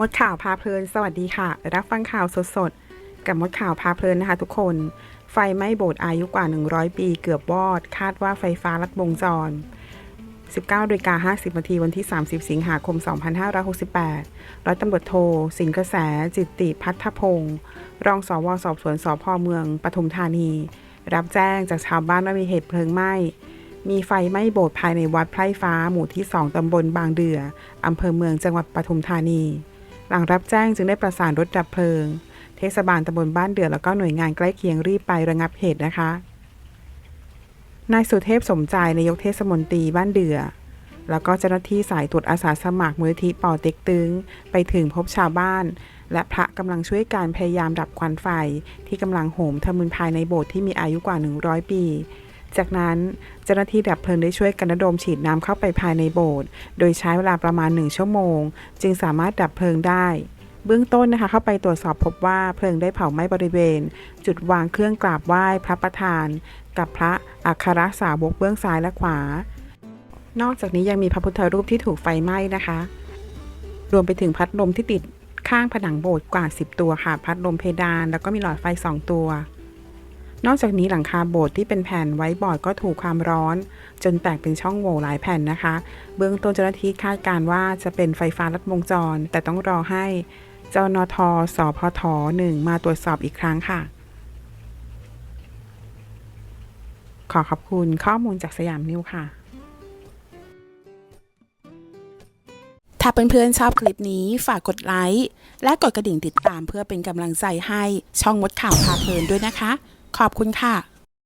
มดข่าวพาเพลิน สวัสดีค่ะ รับฟังข่าวสดๆ กับมดข่าวพาเพลินนะคะทุกคน ไฟไหม้โบสถ์อายุกว่า 100 ปีเกือบวอด คาดว่าไฟฟ้าลัดวงจร 19นาฬิกา50นาทีวันที่ 30 สิงหาคม 2568 ร้อยตำรวจโท สินกระแส จิตติพัฒพงศ์รองสวสอบสวนสพเมืองปทุมธานี รับแจ้งจากชาวบ้านว่ามีเหตุเพลิงไหม้มีไฟไหม้โบสถ์ภายในวัดไพร่ฟ้าหมู่ที่ 2 ตำบลบางเดือ อำเภอเมืองจังหวัดปทุมธานี หลังรับแจ้งจึงได้ประสานรถดับเพลิง เทศบาลตำบลบ้านเดือแล้วก็หน่วยงานใกล้เคียงรีบไประงับเหตุนะคะ นายสุเทพสมใจนายกเทศมนตรีบ้านเดือแล้วก็เจ้าหน้าที่สายตรวจอาสาสมัครมูลที่ปอเต็กตึง ไปถึงพบชาวบ้าน และพระกำลังช่วยการพยายามดับควันไฟ ที่กำลังโหมทะมึนภายในโบสถ์ที่มีอายุกว่า 100 ปี จากนั้นเจ้าหน้าที่ดับเพลิงได้ช่วยกันระดมฉีดน้ำเข้าไปภายในโบสถ์โดยใช้เวลาประมาณ 1 ชั่วโมง จึงสามารถดับเพลิงได้ เบื้องต้นนะคะเข้าไปตรวจสอบพบว่าเพลิงได้เผาไหม้บริเวณ จุดวางเครื่องกราบไหว้พระประธาน กับพระอัครสาวกเบื้องซ้ายและขวา นอกจากนี้ยังมีพระพุทธรูปที่ถูกไฟไหม้นะคะ รวมไปถึงพัดลมที่ติดข้างผนังโบสถ์กว่า 10 ตัวค่ะ พัดลมเพดานแล้วก็มีหลอดไฟ 2 ตัว นอกจากนี้หลังคาโบสถ์ที่เป็นแผ่นไว้บอร์ดก็ถูกความร้อน จนแตกเป็นช่องโหว่หลายแผ่นนะคะ เบื้องต้นเจ้าหน้าที่คาดการว่าจะเป็นไฟฟ้าลัดวงจร แต่ต้องรอให้เจ้านทสพทหนึ่งมาตรวจสอบอีกครั้งค่ะ ขอขอบคุณข้อมูลจากสยามนิวค่ะถ้าเพื่อนๆชอบคลิปนี้ฝากกดไลค์และกดกระดิ่งติดตามเพื่อเป็นกำลังใจให้ช่องมดข่าวพาเพลินด้วยนะคะ ขอบคุณค่ะ